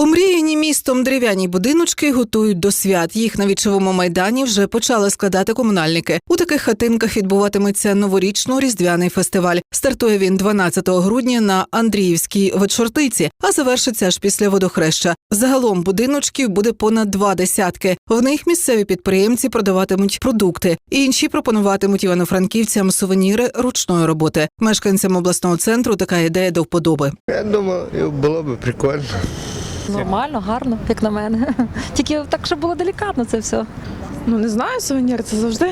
Омріяні містом дерев'яні будиночки готують до свят. Їх на вічовому майдані вже почали складати комунальники. У таких хатинках відбуватиметься новорічно-різдвяний фестиваль. Стартує він 12 грудня на Андріївській вечортиці, а завершиться аж після водохреща. Загалом будиночків буде понад два десятки. В них місцеві підприємці продаватимуть продукти. Інші пропонуватимуть івано-франківцям сувеніри ручної роботи. Мешканцям обласного центру така ідея до вподоби. Я думаю, було б прикольно. Нормально, гарно, як на мене. Тільки так, щоб було делікатно це все. Ну не знаю, сувенір це завжди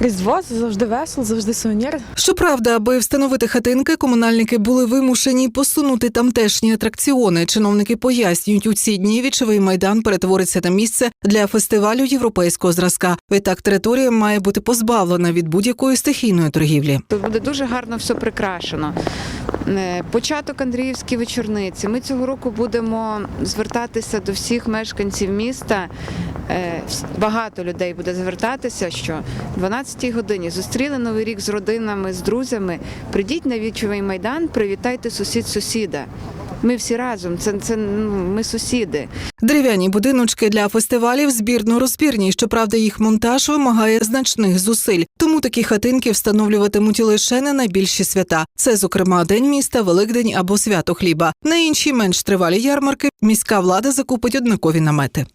різдво завжди весело, завжди сувенір. Щоправда, аби встановити хатинки, комунальники були вимушені посунути тамтешні атракціони. Чиновники пояснюють, у ці дні вічовий майдан перетвориться на місце для фестивалю європейського зразка. Відтак територія має бути позбавлена від будь-якої стихійної торгівлі. Тут буде дуже гарно все прикрашено. Е, початок Андріївській вечорниці. Ми цього року будемо звертатися до всіх мешканців міста. Е, багато людей буде звертатися, що 12 17-й годині зустріли новий рік з родинами, з друзями. Прийдіть на вічовий майдан, привітайте сусід сусіда. Ми всі разом. Це це ну, ми сусіди. Дерев'яні будиночки для фестивалів збірно розбірні. Щоправда, їх монтаж вимагає значних зусиль. Тому такі хатинки встановлюватимуть лише на найбільші свята. Це, зокрема, день міста, Великдень або свято хліба. На інші менш тривалі ярмарки міська влада закупить однакові намети.